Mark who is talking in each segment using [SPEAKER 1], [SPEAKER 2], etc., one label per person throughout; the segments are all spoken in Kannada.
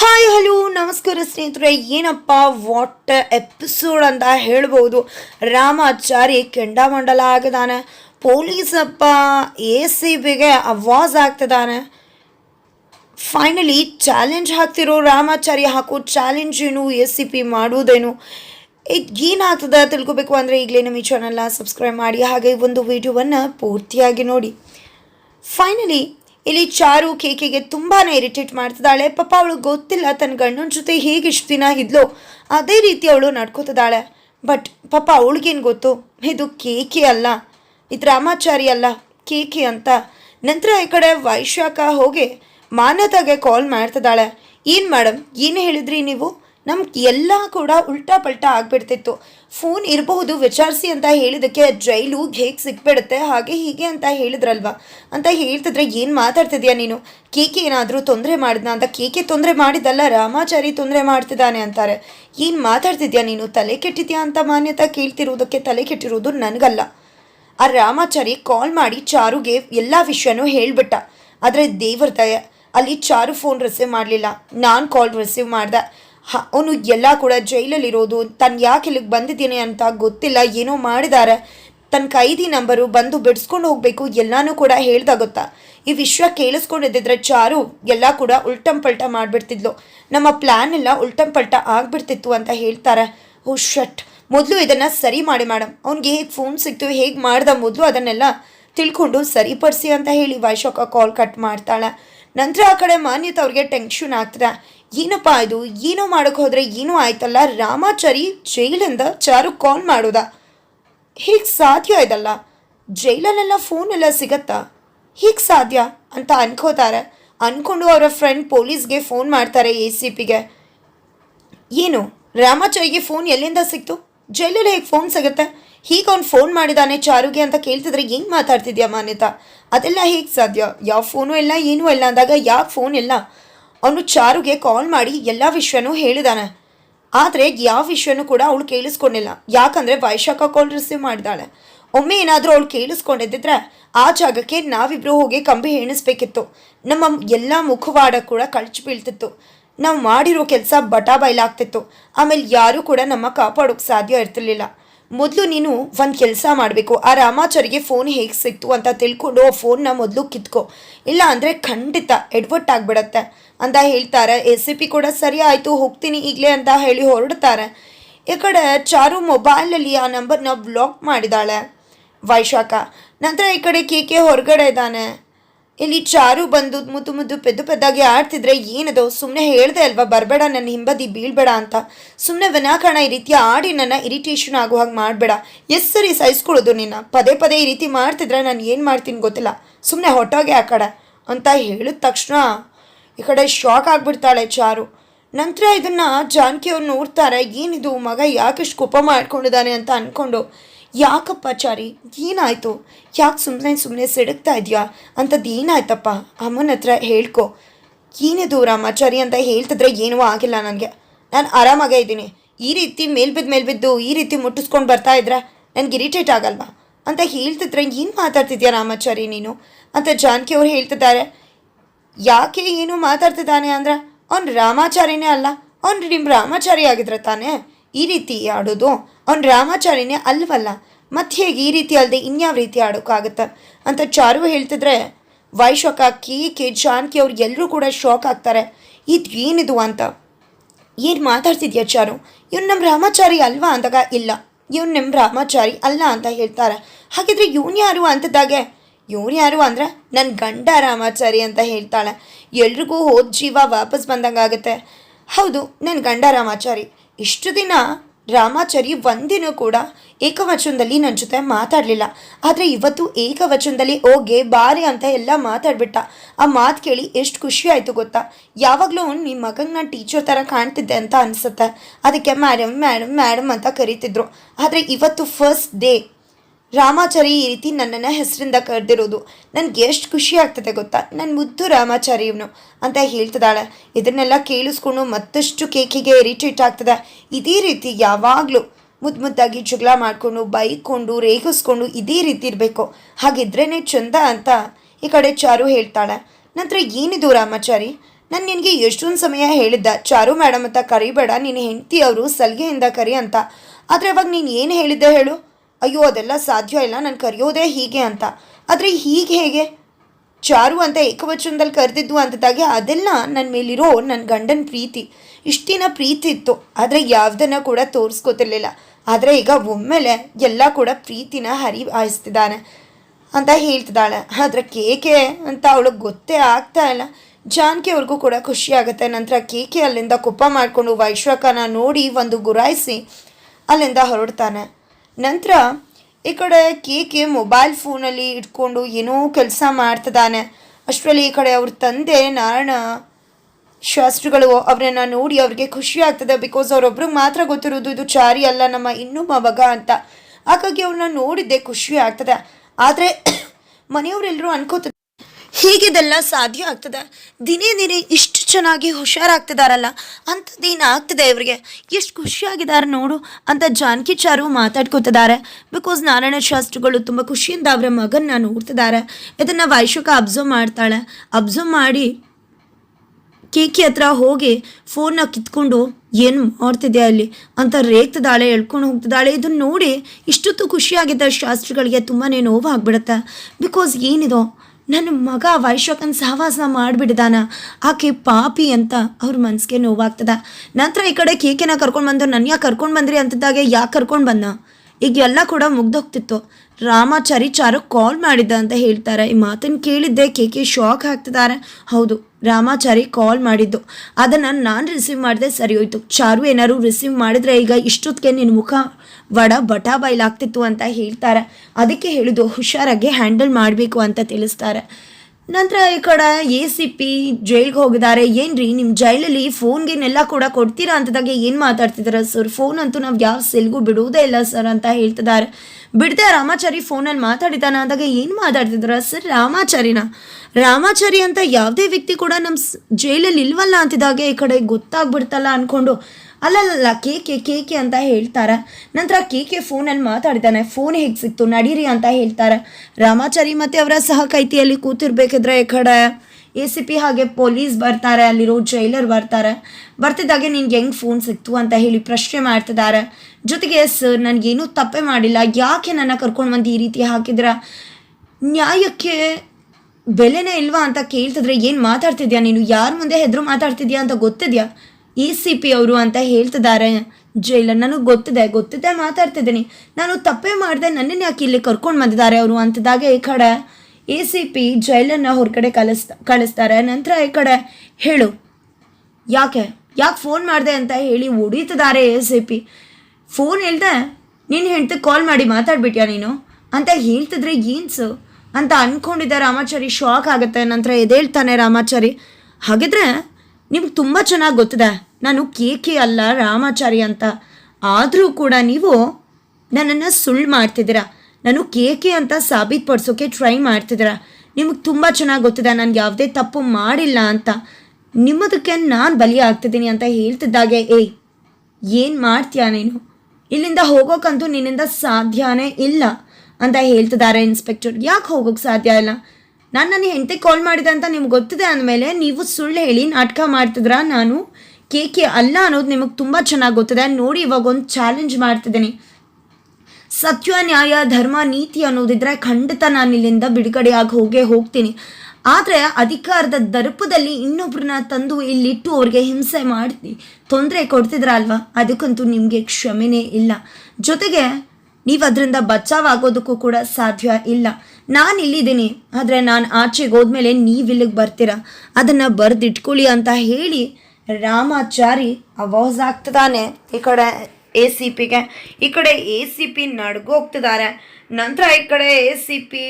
[SPEAKER 1] ಹಾಯ್ ಹಲೋ ನಮಸ್ಕಾರ ಸ್ನೇಹಿತರೆ. ಏನಪ್ಪ ವಾಟ್ ಎಪಿಸೋಡ್ ಅಂತ ಹೇಳ್ಬೋದು. ರಾಮಾಚಾರಿ ಕೆಂಡಾಮಂಡಲ ಆಗಿದ್ದಾನೆ. ಪೊಲೀಸಪ್ಪ ಎ ಸಿ ಬಿಗೆ ಅವಾಜ್ ಆಗ್ತಿದ್ದಾನೆ ಫೈನಲಿ ಚಾಲೆಂಜ್ ಹಾಕ್ತಿರೋ ರಾಮಾಚಾರಿ ಹಾಕೋ ಚಾಲೆಂಜ್ ಏನು ಎಸ್ ಸಿ ಪಿ ಮಾಡುವುದೇನು? ಇದು ಏನಾಗ್ತದೆ ತಿಳ್ಕೊಬೇಕು ಅಂದರೆ ಈಗಲೇ ನಮ್ಮ ಈ ಚಾನಲ್ನ ಸಬ್ಸ್ಕ್ರೈಬ್ ಮಾಡಿ. ಹಾಗೆ ಒಂದು ವಿಡಿಯೋವನ್ನು ಪೂರ್ತಿಯಾಗಿ ನೋಡಿ. ಫೈನಲಿ ಇಲ್ಲಿ ಚಾರು ಕೇಕೆಗೆ ತುಂಬಾ ಇರಿಟೇಟ್ ಮಾಡ್ತಿದ್ದಾಳೆ. ಪಾಪ ಅವಳು ಗೊತ್ತಿಲ್ಲ ತನ್ನ ಗಂಡನ ಜೊತೆ ಹೇಗೆ ಇಷ್ಟು ದಿನ ಇದ್ಲೋ. ಅದೇ ರೀತಿ ಅವಳು ನಡ್ಕೋತಿದ್ದಾಳೆ. ಬಟ್ ಪಾಪ ಅವಳಿಗೇನು ಗೊತ್ತು? ಇದು ಕೇಕೆ ಅಲ್ಲ. ಇದು ರಾಮಾಚಾರಿ ಅಲ್ಲ. ಕೇಕೆ ಅಂತ. ನಂತರ ಈ ಕಡೆ ವೈಶಾಖ ಹೋಗಿ ಮಾನ್ಯತಾಗೆ ಕಾಲ್ ಮಾಡ್ತಿದ್ದಾಳೆ. ಏನು ಮೇಡಮ್ ಏನು ಹೇಳಿದ್ರಿ ನೀವು? ನಮ್ಗೆ ಎಲ್ಲ ಕೂಡ ಉಲ್ಟಾ ಪಲ್ಟಾ ಆಗ್ಬಿಡ್ತಿತ್ತು. ಫೋನ್ ಇರಬಹುದು, ವಿಚಾರಿಸಿ ಅಂತ ಹೇಳಿದಕ್ಕೆ ಜೈಲು ಹೇಗೆ ಸಿಕ್ಬಿಡುತ್ತೆ. ಹಾಗೆ ಹೀಗೆ ಅಂತ ಹೇಳಿದ್ರಲ್ವಾ? ಅಂತ ಹೇಳ್ತಿದ್ರೆ ಏನು ಮಾತಾಡ್ತಿದ್ಯಾ ನೀನು? ಕೇಕೆ ಏನಾದರೂ ತೊಂದರೆ ಮಾಡಿದ್ನ ಅಂತ? ಕೇಕೆ ತೊಂದರೆ ಮಾಡಿದ್ದಲ್ಲ, ರಾಮಾಚಾರಿ ತೊಂದರೆ ಮಾಡ್ತಿದ್ದಾನೆ ಅಂತಾರೆ. ಏನು ಮಾತಾಡ್ತಿದ್ಯಾ ನೀನು? ತಲೆ ಕೆಟ್ಟಿದ್ಯಾ ಅಂತ ಮಾನ್ಯತಾ ಕೇಳ್ತಿರೋದಕ್ಕೆ ತಲೆ ಕೆಟ್ಟಿರೋದು ನನಗಲ್ಲ. ಆ ರಾಮಾಚಾರಿ ಕಾಲ್ ಮಾಡಿ ಚಾರುಗೆ ಎಲ್ಲ ವಿಷಯನೂ ಹೇಳಿಬಿಟ್ಟ. ಆದರೆ ದೇವ್ರ ದಯ, ಅಲ್ಲಿ ಚಾರು ಫೋನ್ ರಿಸೀವ್ ಮಾಡಲಿಲ್ಲ. ನಾನು ಕಾಲ್ ರಿಸೀವ್ ಮಾಡ್ದೆ. ಅವನು ಎಲ್ಲ ಕೂಡ ಜೈಲಲ್ಲಿರೋದು ತನ್ನ ಯಾಕೆ ಇಲ್ಲಿಗೆ ಬಂದಿದ್ದೀನಿ ಅಂತ ಗೊತ್ತಿಲ್ಲ, ಏನೋ ಮಾಡಿದ್ದಾರೆ ತನ್ನ ಕೈದಿ ನಂಬರು ಬಂದು ಬಿಡಿಸ್ಕೊಂಡು ಹೋಗಬೇಕು, ಎಲ್ಲನೂ ಕೂಡ ಹೇಳ್ದ ಗೊತ್ತಾ. ಈ ವಿಷಯ ಕೇಳಿಸ್ಕೊಂಡಿದ್ದಿದ್ರೆ ಚಾರು ಎಲ್ಲ ಕೂಡ ಉಲ್ಟಂ ಪಲ್ಟ ಮಾಡಿಬಿಡ್ತಿದ್ಲು. ನಮ್ಮ ಪ್ಲ್ಯಾನ್ ಎಲ್ಲ ಉಲ್ಟಂ ಪಲ್ಟ ಆಗ್ಬಿಡ್ತಿತ್ತು ಅಂತ ಹೇಳ್ತಾರೆ. Oh, shut. ಮೊದಲು ಇದನ್ನು ಸರಿ ಮಾಡಿ ಮೇಡಮ್ ಅವ್ನಿಗೆ ಹೇಗೆ ಫೋನ್ ಸಿಕ್ತು, ಹೇಗೆ ಮಾಡ್ದ ಮೊದಲು ಅದನ್ನೆಲ್ಲ ತಿಳ್ಕೊಂಡು ಸರಿಪಡಿಸಿ ಅಂತ ಹೇಳಿ ವೈಶಾಖ ಕಾಲ್ ಕಟ್ ಮಾಡ್ತಾಳೆ. ನಂತರ ಆ ಕಡೆ ಮಾನ್ಯತೆ ಅವ್ರಿಗೆ ಟೆನ್ಷನ್ ಆಗ್ತದೆ. ಏನಪ್ಪ ಇದು? ಏನೋ ಮಾಡೋಕೆ ಹೋದರೆ ಏನೋ ಆಯ್ತಲ್ಲ? ರಾಮಾಚಾರಿ ಜೈಲಿಂದ ಚಾರು ಕಾಲ್ ಮಾಡೋದಾ. ಹೀಗೆ ಸಾಧ್ಯ ಇದಲ್ಲ. ಜೈಲಲ್ಲೆಲ್ಲ ಫೋನ್ ಎಲ್ಲ ಸಿಗತ್ತಾ? ಹೀಗೆ ಸಾಧ್ಯ ಅಂತ ಅನ್ಕೋತಾರೆ. ಅಂದ್ಕೊಂಡು ಅವರ ಫ್ರೆಂಡ್ ಪೊಲೀಸ್ಗೆ ಫೋನ್ ಮಾಡ್ತಾರೆ ಎ ಸಿ ಪಿಗೆ. ಏನು? ರಾಮಾಚಾರಿಗೆ ಫೋನ್ ಎಲ್ಲಿಂದ ಸಿಕ್ತು? ಜೈಲಲ್ಲಿ ಹೇಗೆ ಫೋನ್ ಸಿಗುತ್ತೆ? ಹೀಗೆ ಅವ್ನು ಫೋನ್ ಮಾಡಿದಾನೆ ಚಾರುಗೆ ಅಂತ ಕೇಳ್ತಿದ್ರೆ ಹೆಂಗೆ ಮಾತಾಡ್ತಿದ್ಯಾ ಮಾನ್ಯತಾ? ಅದೆಲ್ಲ ಹೇಗೆ ಸಾಧ್ಯ? ಯಾವ ಫೋನು ಇಲ್ಲ, ಏನೂ ಇಲ್ಲ ಅಂದಾಗ ಯಾಕೆ ಫೋನ್ ಇಲ್ಲ? ಅವನು ಚಾರುಗೆ ಕಾಲ್ ಮಾಡಿ ಎಲ್ಲ ವಿಷಯನೂ ಹೇಳಿದಾನೆ. ಆದರೆ ಯಾವ ವಿಷಯನೂ ಕೂಡ ಅವಳು ಕೇಳಿಸ್ಕೊಂಡಿಲ್ಲ. ಯಾಕಂದರೆ ವೈಶಾಖ ಕಾಲ್ ರಿಸೀವ್ ಮಾಡಿದಾಳೆ. ಒಮ್ಮೆ ಏನಾದರೂ ಅವಳು ಕೇಳಿಸ್ಕೊಂಡಿದ್ದಿದ್ರೆ ಆ ಜಾಗಕ್ಕೆ ನಾವಿಬ್ಬರು ಹೋಗಿ ಕಂಬಿ ಎಣಿಸ್ಬೇಕಿತ್ತು. ನಮ್ಮ ಎಲ್ಲ ಮುಖವಾಡ ಕೂಡ ಕಳಚಿ ಬೀಳ್ತಿತ್ತು. ನಾವು ಮಾಡಿರೋ ಕೆಲಸ ಬಟಾ ಬಯಲಾಗ್ತಿತ್ತು ಆಮೇಲೆ ಯಾರೂ ಕೂಡ ನಮ್ಮ ಕಾಪಾಡೋಕ್ಕೆ ಸಾಧ್ಯ ಇರ್ತಿರ್ಲಿಲ್ಲ. ಮೊದಲು ನೀನು ಒಂದು ಕೆಲಸ ಮಾಡಬೇಕು. ಆ ರಾಮಾಚಾರಿಗೆ ಫೋನ್ ಹೇಗೆ ಸಿಕ್ತು ಅಂತ ತಿಳ್ಕೊಂಡು ಆ ಫೋನ್ನ ಮೊದಲು ಕಿತ್ಕೊ. ಇಲ್ಲ ಅಂದರೆ ಖಂಡಿತ ಎಡ್ವರ್ಟ್ ಆಗಿಬಿಡತ್ತೆ ಅಂತ ಹೇಳ್ತಾರೆ. ಎ ಸಿ ಪಿ ಕೂಡ ಸರಿ ಆಯಿತು, ಹೋಗ್ತೀನಿ ಈಗಲೇ ಅಂತ ಹೇಳಿ ಹೊರಡ್ತಾರೆ. ಈ ಕಡೆ ಚಾರು ಮೊಬೈಲಲ್ಲಿ ಆ ನಂಬರ್ನ ಬ್ಲಾಕ್ ಮಾಡಿದಾಳೆ ವೈಶಾಖ. ನಂತರ ಈ ಕಡೆ ಕೆ ಕೆ ಹೊರಗಡೆ ಇದ್ದಾನೆ. ಇಲ್ಲಿ ಚಾರು ಬಂದು ಮುದ್ದು ಮುದ್ದು ಪೆದ್ದು ಪೆದ್ದಾಗಿ ಆಡ್ತಿದ್ರೆ ಏನದು? ಸುಮ್ಮನೆ ಹೇಳ್ದೆ ಅಲ್ವಾ, ಬರಬೇಡ, ನನ್ನ ಹಿಂಬದಿ ಬೀಳ್ಬೇಡ ಅಂತ. ಸುಮ್ಮನೆ ವಿನಾಕಾರಣ ಈ ರೀತಿ ಆಡಿ ನನ್ನ ಇರಿಟೇಷನ್ ಆಗೋ ಹಾಗೆ ಮಾಡಬೇಡ. ಎಸ್ ಸರಿ ಸಹಿಸ್ಕೊಳ್ಳೋದು ನಿನ್ನ. ಪದೇ ಪದೇ ಈ ರೀತಿ ಮಾಡ್ತಿದ್ರೆ ನಾನು ಏನು ಮಾಡ್ತೀನಿ ಗೊತ್ತಿಲ್ಲ. ಸುಮ್ಮನೆ ಹೊಟ್ಟೋಗೆ ಆ ಕಡೆ ಅಂತ ಹೇಳಿದ ತಕ್ಷಣ ಈ ಕಡೆ ಶಾಕ್ ಆಗಿಬಿಡ್ತಾಳೆ ಚಾರು. ನಂತರ ಇದನ್ನು ಜಾನಕಿಯವ್ರು ನೋಡ್ತಾರೆ, ಏನಿದು ಮಗ, ಯಾಕಿಷ್ಟು ಕೋಪ ಮಾಡ್ಕೊಂಡಿದ್ದಾನೆ? ಅಂತ ಅಂದ್ಕೊಂಡು ಯಾಕಪ್ಪ ಚಾರಿ ಏನಾಯಿತು? ಯಾಕೆ ಸುಮ್ಮನೆ ಸುಮ್ಮನೆ ಸಿಡುಕ್ತಾ ಇದೆಯಾ? ಅಂಥದ್ದು ಏನಾಯ್ತಪ್ಪ? ಅಮ್ಮನ ಹತ್ರ ಹೇಳ್ಕೊ. ಏನಿದು ರಾಮಾಚಾರಿ ಅಂತ ಹೇಳ್ತಿದ್ರೆ ಏನೂ ಆಗಿಲ್ಲ ನನಗೆ. ನಾನು ಆರಾಮಾಗೇ ಇದ್ದೀನಿ. ಈ ರೀತಿ ಮೇಲ್ಬಿದ್ದು ಮೇಲ್ಬಿದ್ದು ಈ ರೀತಿ ಮುಟ್ಟಿಸ್ಕೊಂಡು ಬರ್ತಾ ಇದ್ರೆ ನನಗೆ ಇರಿಟೇಟ್ ಆಗಲ್ವಾ? ಅಂತ ಹೇಳ್ತಿದ್ರೆ ಏನು ಮಾತಾಡ್ತಿದ್ಯಾ ರಾಮಾಚಾರಿ ನೀನು? ಅಂತ ಜಾನಕಿ ಅವ್ರು ಹೇಳ್ತಿದ್ದಾರೆ. ಯಾಕೆ ಏನು ಮಾತಾಡ್ತಿದ್ದಾನೆ ಅಂದ್ರೆ, ಅವ್ನು ರಾಮಾಚಾರಿನೇ ಅಲ್ಲ. ಅವ್ನು ನಿಮ್ಮ ರಾಮಾಚಾರಿ ಆಗಿದ್ರೆ ತಾನೇ ಈ ರೀತಿ ಆಡೋದು. ಅವ್ನು ರಾಮಾಚಾರಿನೇ ಅಲ್ವಲ್ಲ? ಮತ್ತೆ ಹೇಗೆ ಈ ರೀತಿ ಅಲ್ಲದೆ ಇನ್ಯಾವ ರೀತಿ ಆಡೋಕ್ಕಾಗತ್ತೆ ಅಂತ ಚಾರು ಹೇಳ್ತಿದ್ರೆ ವೈಶಾಖ ಕಿ, ಕೆ, ಜಾನ್ಕಿ ಅವ್ರು ಎಲ್ಲರೂ ಕೂಡ ಶಾಕ್ ಆಗ್ತಾರೆ. ಇದು ಏನಿದು ಅಂತ? ಏನು ಮಾತಾಡ್ತಿದ್ಯಾ ಚಾರು? ಇವ್ನು ನಮ್ಮ ರಾಮಾಚಾರಿ ಅಲ್ವಾ ಅಂದಾಗ ಇಲ್ಲ. ಇವ್ನು ನಿಮ್ಮ ರಾಮಾಚಾರಿ ಅಲ್ಲ ಅಂತ ಹೇಳ್ತಾರೆ. ಹಾಗಿದ್ರೆ ಇವನು ಯಾರು ಅಂತದಾಗೆ? ಇವನು ಯಾರು ಅಂದ್ರೆ ನನ್ನ ಗಂಡ ರಾಮಾಚಾರಿ ಅಂತ ಹೇಳ್ತಾಳೆ. ಎಲ್ರಿಗೂ ಹೋದ ಜೀವ ವಾಪಸ್ ಬಂದಂಗಾಗುತ್ತೆ. ಹೌದು ನನ್ನ ಗಂಡ ರಾಮಾಚಾರಿ. ಇಷ್ಟು ದಿನ ರಾಮಾಚಾರಿ ಒಂದಿನ ಕೂಡ ಏಕವಚನದಲ್ಲಿ ನನ್ನ ಜೊತೆ ಮಾತಾಡಲಿಲ್ಲ. ಆದರೆ ಇವತ್ತು ಏಕವಚನದಲ್ಲಿ ಓಗೆ ಬಾರಿ ಅಂತ ಎಲ್ಲ ಮಾತಾಡ್ಬಿಟ್ಟ. ಆ ಮಾತು ಕೇಳಿ ಎಷ್ಟು ಖುಷಿ ಆಯಿತು ಗೊತ್ತಾ? ಯಾವಾಗಲೂ ನಿಮ್ಮ ಮಗಂಗೆ ನಾನು ಟೀಚರ್ ಥರ ಕಾಣ್ತಿದ್ದೆ ಅಂತ ಅನಿಸುತ್ತೆ. ಅದಕ್ಕೆ ಮ್ಯಾಡಮ್ ಮ್ಯಾಡಮ್ ಮ್ಯಾಡಮ್ ಅಂತ ಕರೀತಿದ್ರು. ಆದರೆ ಇವತ್ತು ಫಸ್ಟ್ ಡೇ ರಾಮಾಚಾರಿ ಈ ರೀತಿ ನನ್ನನ್ನು ಹೆಸರಿಂದ ಕರೆದಿರೋದು. ನನಗೆ ಎಷ್ಟು ಖುಷಿ ಆಗ್ತದೆ ಗೊತ್ತಾ? ನನ್ನ ಮುದ್ದು ರಾಮಾಚಾರಿ ಇವನು ಅಂತ ಹೇಳ್ತದಾಳೆ ಇದನ್ನೆಲ್ಲ ಕೇಳಿಸ್ಕೊಂಡು ಮತ್ತಷ್ಟು ಕೇಕಿಗೆ ಇರಿಟೇಟ್ ಆಗ್ತದೆ. ಇದೇ ರೀತಿ ಯಾವಾಗಲೂ ಮುದ್ದು ಮುದ್ದಾಗಿ ಜಗಳ ಮಾಡಿಕೊಂಡು, ಬೈಕೊಂಡು, ರೇಗಿಸ್ಕೊಂಡು ಇದೇ ರೀತಿ ಇರಬೇಕು. ಹಾಗಿದ್ರೇ ಚಂದ ಅಂತ ಈ ಕಡೆ ಚಾರು ಹೇಳ್ತಾಳೆ. ನಂತರ ಏನಿದು ರಾಮಾಚಾರಿ? ನಾನು ನಿನಗೆ ಎಷ್ಟೊಂದು ಸಮಯ ಹೇಳಿದ್ದ. ಚಾರು ಮೇಡಮ್ ಅಂತ ಕರಿಬೇಡ. ನಿನ್ನ ಹೆಂಡತಿ ಅವರು ಸಲಿಗೆಯಿಂದ ಕರಿ ಅಂತ. ಆದರೆ ಅವಾಗ ನೀನು ಏನು ಹೇಳಿದ್ದೆ ಹೇಳು? ಅಯ್ಯೋ, ಅದೆಲ್ಲ ಸಾಧ್ಯ ಇಲ್ಲ, ನಾನು ಕರೆಯೋದೇ ಹೀಗೆ ಅಂತ. ಆದರೆ ಹೀಗೆ ಹೇಗೆ? ಚಾರು ಅಂತ ಏಕವಚನದಲ್ಲಿ ಕರೆದಿದ್ದು ಅಂತದಾಗೆ ಅದೆಲ್ಲ ನನ್ನ ಮೇಲಿರೋ ನನ್ನ ಗಂಡನ ಪ್ರೀತಿ. ಇಷ್ಟಿನ ಪ್ರೀತಿ ಇತ್ತು, ಆದರೆ ಯಾವುದನ್ನು ಕೂಡ ತೋರಿಸ್ಕೊತಿರ್ಲಿಲ್ಲ. ಆದರೆ ಈಗ ಒಮ್ಮೆಲೆ ಎಲ್ಲ ಕೂಡ ಪ್ರೀತಿನ ಹರಿ ಹಾಯಿಸ್ತಿದ್ದಾನೆ ಅಂತ ಹೇಳ್ತಿದ್ದಾಳೆ. ಆದರೆ ಕೇಕೆ ಅಂತ ಅವಳಿಗೆ ಗೊತ್ತೇ ಆಗ್ತಾ ಇಲ್ಲ. ಜಾನ್ಕಿ ಅವ್ರಿಗೂ ಕೂಡ ಖುಷಿ ಆಗುತ್ತೆ. ನಂತರ ಕೇಕೆ ಅಲ್ಲಿಂದ ಕುಪ್ಪ ಮಾಡಿಕೊಂಡು ವೈಶ್ವಕನ ನೋಡಿ ಒಂದು ಗುರಾಯಿಸಿ ಅಲ್ಲಿಂದ ಹೊರಡ್ತಾನೆ. ನಂತರ ಈ ಕಡೆ ಕೆ ಮೊಬೈಲ್ ಫೋನಲ್ಲಿ ಇಟ್ಕೊಂಡು ಏನೋ ಕೆಲಸ ಮಾಡ್ತಿದ್ದಾನೆ. ಅಷ್ಟರಲ್ಲಿ ಈ ಕಡೆ ಅವ್ರ ತಂದೆ ನಾರಾಯಣ ಶಾಸ್ತ್ರಿಗಳು ಅವರನ್ನ ನೋಡಿ ಅವ್ರಿಗೆ ಖುಷಿ ಆಗ್ತದೆ ಬಿಕಾಸ್ ಅವ್ರೊಬ್ರಿಗೆ ಮಾತ್ರ ಗೊತ್ತಿರೋದು ಇದು ಚಾರಿ ಅಲ್ಲ, ನಮ್ಮ ಇನ್ನೊಬ್ಬ ಮಗ ಅಂತ. ಹಾಗಾಗಿ ಅವ್ರನ್ನ ನೋಡಿದ್ದೆ ಖುಷಿ ಆಗ್ತದೆ. ಆದರೆ ಮನೆಯವರೆಲ್ಲರೂ ಅನ್ಕೋತ ಹೀಗಿದೆಲ್ಲ ಸಾಧ್ಯ ಆಗ್ತದೆ? ದಿನೇ ದಿನೇ ಇಷ್ಟು ಚೆನ್ನಾಗಿ ಹುಷಾರಾಗ್ತಿದಾರಲ್ಲ? ಅಂಥದ್ದೇನು ಆಗ್ತದೆ ಇವರಿಗೆ? ಎಷ್ಟು ಖುಷಿಯಾಗಿದ್ದಾರೆ ನೋಡು ಅಂತ ಜಾನಕಿ ಚಾರು ಮಾತಾಡ್ಕೊತಿದ್ದಾರೆ ಬಿಕಾಸ್ ನಾರಾಯಣ ಶಾಸ್ತ್ರಿಗಳು ತುಂಬ ಖುಷಿಯಿಂದ ಅವರ ಮಗನ್ನ ನೋಡ್ತಿದ್ದಾರೆ ಇದನ್ನು ವೈಶುಕ ಅಬ್ಸರ್ವ್ ಮಾಡ್ತಾಳೆ. ಅಬ್ಸರ್ವ್ ಮಾಡಿ ಕೇಕಿ ಹತ್ರ ಹೋಗಿ ಫೋನ್ನ ಕಿತ್ಕೊಂಡು ಏನು ಮಾಡ್ತಿದ್ಯಾ ಅಲ್ಲಿ ಅಂತ ರೇಗ್ತಿದ್ದಾಳೆ, ಎಳ್ಕೊಂಡು ಹೋಗ್ತಿದ್ದಾಳೆ. ಇದನ್ನು ನೋಡಿ ಇಷ್ಟೊತ್ತು ಖುಷಿಯಾಗಿದ್ದ ಶಾಸ್ತ್ರಿಗಳಿಗೆ ತುಂಬಾ ನೋವಾಗ್ಬಿಡುತ್ತೆ. ಬಿಕಾಸ್ ಏನಿದೋ ನನ್ನ ಮಗ ವೈಶ್ವಕನ್ ಸಹವಾಸನ ಮಾಡಿಬಿಟ್ಟಿದಾನ. ಆಕೆ ಪಾಪಿ ಅಂತ ಅವ್ರ ಮನಸ್ಸಿಗೆ ನೋವಾಗ್ತದ. ನಂತರ ಈ ಕಡೆ ಕೇಕೆನ ಕರ್ಕೊಂಡು ಬಂದು ನನ್ನ ಯಾಕೆ ಕರ್ಕೊಂಡು ಬಂದ್ರಿ ಅಂತಿದ್ದಾಗೆ ಯಾಕೆ ಕರ್ಕೊಂಡು ಬಂದ? ಈಗ ಎಲ್ಲ ಕೂಡ ಮುಗ್ದೋಗ್ತಿತ್ತು. ರಾಮಾಚಾರಿ ಚಾರು ಕಾಲ್ ಮಾಡಿದ್ದ ಅಂತ ಹೇಳ್ತಾರೆ. ಈ ಮಾತನ್ನು ಕೇಳಿದ್ದೆ ಕೇಕೆ ಶಾಕ್ ಆಗ್ತಿದ್ದಾರೆ. ಹೌದು, ರಾಮಾಚಾರಿ ಕಾಲ್ ಮಾಡಿದ್ದು. ಅದನ್ನು ನಾನು ರಿಸೀವ್ ಮಾಡಿದೆ ಸರಿ ಹೋಯ್ತು. ಚಾರು ಏನಾರು ರಿಸೀವ್ ಮಾಡಿದ್ರೆ ಈಗ ಇಷ್ಟೊತ್ತಿಗೆ ನಿನ್ನ ಮುಖ ವಡ ಬಟಾ ಬೈಲಾಗ್ತಿತ್ತು ಅಂತ ಹೇಳ್ತಾರೆ. ಅದಕ್ಕೆ ಹೇಳಿದ್ದು, ಹುಷಾರಾಗಿ ಹ್ಯಾಂಡಲ್ ಮಾಡಬೇಕು ಅಂತ ತಿಳಿಸ್ತಾರೆ. ನಂತರ ಈ ಕಡೆ ಎ ಸಿ ಪಿ ಜೈಲ್ಗೆ ಹೋಗಿದ್ದಾರೆ. ಏನ್ರಿ ನಿಮ್ಮ ಜೈಲಲ್ಲಿ ಫೋನ್ಗೇನೆಲ್ಲ ಕೂಡ ಕೊಡ್ತೀರಾ ಅಂತದಾಗೆ ಏನು ಮಾತಾಡ್ತಿದ್ದಾರೆ ಸರ್, ಫೋನ್ ಅಂತೂ ನಾವು ಯಾವ ಸೆಲ್ಗೂ ಬಿಡುವುದೇ ಇಲ್ಲ ಸರ್ ಅಂತ ಹೇಳ್ತಿದ್ದಾರೆ. ಬಿಡದೆ ರಾಮಾಚಾರಿ ಫೋನಲ್ಲಿ ಮಾತಾಡಿದಾನ ಅಂದಾಗ ಏನು ಮಾತಾಡ್ತಿದಾರ? ಸರ್, ರಾಮಾಚಾರಿನ? ರಾಮಾಚಾರಿ ಅಂತ ಯಾವುದೇ ವ್ಯಕ್ತಿ ಕೂಡ ನಮ್ಮ ಜೈಲಲ್ಲಿ ಇಲ್ವಲ್ಲ ಅಂತಿದ್ದಾಗೆ ಈ ಕಡೆ ಗೊತ್ತಾಗ್ಬಿಡ್ತಲ್ಲ ಅಂದ್ಕೊಂಡು ಅಲ್ಲಲ್ಲ ಕೇಕೆ ಕೇಕೆ ಅಂತ ಹೇಳ್ತಾರೆ. ನಂತರ ಕೇಕೆ ಫೋನಲ್ಲಿ ಮಾತಾಡ್ತಾನೆ ಫೋನ್ ಹೇಗೆ ಸಿಕ್ತು? ನಡೀರಿ ಅಂತ ಹೇಳ್ತಾರೆ. ರಾಮಾಚಾರಿ ಮತ್ತು ಅವರ ಸಹಕೈತಿಯಲ್ಲಿ ಕೂತಿರ್ಬೇಕಿದ್ರೆ ಈ ಕಡೆ ಎ ಸಿ ಪಿ ಹಾಗೆ ಪೊಲೀಸ್ ಬರ್ತಾರೆ, ಅಲ್ಲಿರೋ ಜೈಲರ್ ಬರ್ತಾರೆ. ಬರ್ತಿದ್ದಾಗೆ ನಿನ್ಗೆ ಹೆಂಗೆ ಫೋನ್ ಸಿಕ್ತು ಅಂತ ಹೇಳಿ ಪ್ರಶ್ನೆ ಮಾಡ್ತಿದ್ದಾರೆ ಜೊತೆಗೆ, ಸರ್, ನನಗೇನೂ ತಪ್ಪೇ ಮಾಡಿಲ್ಲ. ಯಾಕೆ ನನ್ನ ಕರ್ಕೊಂಡು ಬಂದು ಈ ರೀತಿ ಹಾಕಿದ್ರ? ನ್ಯಾಯಕ್ಕೆ ಬೆಲೆನೇ ಇಲ್ವಾ? ಅಂತ ಕೇಳ್ತಿದ್ರೆ, ಏನು ಮಾತಾಡ್ತಿದ್ಯಾ ನೀನು? ಯಾರ ಮುಂದೆ ಹೆದರು ಮಾತಾಡ್ತಿದ್ಯಾ ಅಂತ ಗೊತ್ತಿದ್ಯಾ? ಇ ಸಿ ಪಿ ಅವರು ಅಂತ ಹೇಳ್ತಿದ್ದಾರೆ. ಜೈಲರ್, ನನಗೆ ಗೊತ್ತಿದೆ ಗೊತ್ತಿದೆ ಮಾತಾಡ್ತಿದ್ದೀನಿ. ನಾನು ತಪ್ಪೇ ಮಾಡಿದೆ, ನನ್ನನ್ನು ಯಾಕೆ ಇಲ್ಲಿ ಕರ್ಕೊಂಡು ಬಂದಿದ್ದಾರೆ ಅವರು ಅಂತದಾಗೆ ಈ ಕಡೆ. ಎ ಸಿ ಪಿ ಜೈಲನ್ನ ಹೊರಗಡೆ ಕಳಿಸ್ತಾ ಕಳಿಸ್ತಾರೆ. ನಂತರ ಈ ಕಡೆ, ಹೇಳು, ಯಾಕೆ ಯಾಕೆ ಫೋನ್ ಮಾಡಿದೆ ಅಂತ ಹೇಳಿ ಹೊಡೀತಿದ್ದಾರೆ ಎ ಸಿ ಪಿ. ಫೋನ್ ಹೇಳ್ದೆ ನಿನ್ನ ಹೆಂಡ್ತಿ ಕಾಲ್ ಮಾಡಿ ಮಾತಾಡ್ಬಿಟ್ಯಾ ನೀನು? ಅಂತ ಹೇಳ್ತಿದ್ರೆ ಏನ್ಸು ಅಂತ ಅಂದ್ಕೊಂಡಿದ್ದೆ ರಾಮಾಚಾರಿ ಶಾಕ್ ಆಗುತ್ತೆ. ನಂತರ ಎದೇಳ್ತಾನೆ ರಾಮಾಚಾರಿ. ಹಾಗಿದ್ರೆ ನಿಮ್ಗೆ ತುಂಬ ಚೆನ್ನಾಗಿ ಗೊತ್ತಿದೆ. ನಾನು ಕೇಕೆ ಅಲ್ಲ ರಾಮಾಚಾರಿ ಅಂತ. ಆದರೂ ಕೂಡ ನೀವು ನನ್ನನ್ನು ಸುಳ್ಳು ಮಾಡ್ತಿದ್ದೀರಾ? ನಾನು ಕೇಕೆ ಅಂತ ಸಾಬೀತುಪಡಿಸೋಕೆ ಟ್ರೈ ಮಾಡ್ತಿದ್ದೀರಾ? ನಿಮಗೆ ತುಂಬ ಚೆನ್ನಾಗಿ ಗೊತ್ತಿದೆ, ನಾನು ಯಾವುದೇ ತಪ್ಪು ಮಾಡಿಲ್ಲ ಅಂತ. ನಿಮ್ಮದಕ್ಕೆ ನಾನು ಬಲಿ ಆಗ್ತಿದ್ದೀನಿ ಅಂತ ಹೇಳ್ತಿದ್ದಾಗೆ, ಏಯ್, ಏನು ಮಾಡ್ತೀಯಾ ನೀನು? ಇಲ್ಲಿಂದ ಹೋಗೋಕ್ಕಂತೂ ನಿನ್ನಿಂದ ಸಾಧ್ಯನೇ ಇಲ್ಲ ಅಂತ ಹೇಳ್ತಿದ್ದಾರೆ ಇನ್ಸ್ಪೆಕ್ಟರ್ ಯಾಕೆ ಹೋಗೋಕ್ಕೆ ಸಾಧ್ಯ ಇಲ್ಲ? ನಾನು ನನ್ನ ಹೆಂಡತಿ ಕಾಲ್ ಮಾಡಿದೆ ಅಂತ ನಿಮ್ಗೆ ಗೊತ್ತಿದೆ ಅಂದಮೇಲೆ ನೀವು ಸುಳ್ಳು ಹೇಳಿ ನಾಟಕ ಮಾಡ್ತಿದ್ರ ನಾನು? ಕೇಕೆ ಅಲ್ಲ ಅನ್ನೋದು ನಿಮಗೆ ತುಂಬ ಚೆನ್ನಾಗಿ ಗೊತ್ತಿದೆ. ನೋಡಿ ಇವಾಗ ಒಂದು ಚಾಲೆಂಜ್ ಮಾಡ್ತಿದ್ದೀನಿ. ಸತ್ಯ, ನ್ಯಾಯ, ಧರ್ಮ, ನೀತಿ ಅನ್ನೋದಿದ್ರೆ ಖಂಡಿತ ನಾನು ಇಲ್ಲಿಂದ ಬಿಡುಗಡೆಯಾಗಿ ಹೋಗೇ ಹೋಗ್ತೀನಿ. ಆದರೆ ಅಧಿಕಾರದ ದರ್ಪದಲ್ಲಿ ಇನ್ನೊಬ್ರನ್ನ ತಂದು ಇಲ್ಲಿಟ್ಟು ಅವ್ರಿಗೆ ಹಿಂಸೆ ಮಾಡಿ ತೊಂದರೆ ಕೊಡ್ತಿದ್ರ ಅಲ್ವಾ? ಅದಕ್ಕಂತೂ ನಿಮಗೆ ಕ್ಷಮೆನೇ ಇಲ್ಲ. ಜೊತೆಗೆ ನೀವು ಅದರಿಂದ ಬಚಾವಾಗೋದಕ್ಕೂ ಕೂಡ ಸಾಧ್ಯ ಇಲ್ಲ. ನಾನು ಇಲ್ಲಿದ್ದೀನಿ, ಆದರೆ ನಾನು ಆಚೆಗೆ ಹೋದ್ಮೇಲೆ ನೀವು ಇಲ್ಲಿಗೆ ಬರ್ತೀರಾ? ಅದನ್ನು ಬರೆದಿಟ್ಕೊಳ್ಳಿ ಅಂತ ಹೇಳಿ ರಾಮಾಚಾರಿ ಅವಾಜ್ ಆಗ್ತದಾನೆ ಈ ಕಡೆ ಎ ಸಿ ಪಿಗೆ, ಈ ಕಡೆ ಎ ಸಿ ಪಿ ನಡ್ಗೋಗ್ತಿದ್ದಾರೆ ನಂತರ ಈ ಕಡೆ ಎ ಸಿ ಪಿ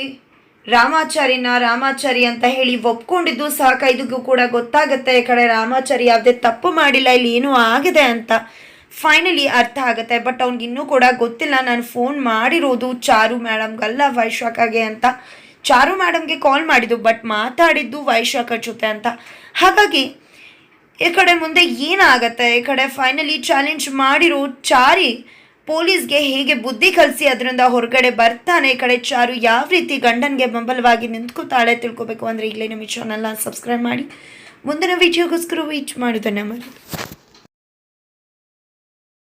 [SPEAKER 1] ರಾಮಾಚಾರಿನ ರಾಮಾಚಾರಿ ಅಂತ ಹೇಳಿ ಒಪ್ಕೊಂಡಿದ್ದು ಸಾಕೈದಿಗೂ ಕೂಡ ಗೊತ್ತಾಗುತ್ತೆ. ಈ ಕಡೆ ರಾಮಾಚಾರಿ ಯಾವುದೇ ತಪ್ಪು ಮಾಡಿಲ್ಲ, ಇಲ್ಲಿ ಏನೂ ಆಗಿದೆ ಅಂತ ಫೈನಲಿ ಅರ್ಥ ಆಗುತ್ತೆ. ಬಟ್ ಅವ್ನಿಗೆ ಇನ್ನೂ ಕೂಡ ಗೊತ್ತಿಲ್ಲ, ನಾನು ಫೋನ್ ಮಾಡಿರೋದು ಚಾರು ಮೇಡಮ್ಗಲ್ಲ ವೈಶಾಖಗೆ ಅಂತ. ಚಾರು ಮೇಡಮ್ಗೆ ಕಾಲ್ ಮಾಡಿದ್ದು ಬಟ್ ಮಾತಾಡಿದ್ದು ವೈಶಾಖ ಜೊತೆ ಅಂತ. ಹಾಗಾಗಿ ಈ ಕಡೆ ಮುಂದೆ ಏನಾಗತ್ತೆ? ಈ ಕಡೆ ಫೈನಲಿ ಚಾಲೆಂಜ್ ಮಾಡಿರೋ ಚಾರಿ ಪೊಲೀಸ್ಗೆ ಹೇಗೆ ಬುದ್ಧಿ ಕಲಿಸಿ ಅದರಿಂದ ಹೊರಗಡೆ ಬರ್ತಾನೆ? ಈ ಕಡೆ ಚಾರು ಯಾವ ರೀತಿ ಗಂಡನಿಗೆ ಬೆಂಬಲವಾಗಿ ನಿಂತ್ಕೋತಾಳೆ ತಿಳ್ಕೊಬೇಕು ಅಂದರೆ ಇಲ್ಲೇ ನಮ್ಮ ಚಾನಲ್ನ ಸಬ್ಸ್ಕ್ರೈಬ್ ಮಾಡಿ. ಮುಂದಿನ ವಿಡಿಯೋಗೋಸ್ಕರ ವೀಚ್ ಮಾಡಿದ್ದಾನೆ ಮರಿ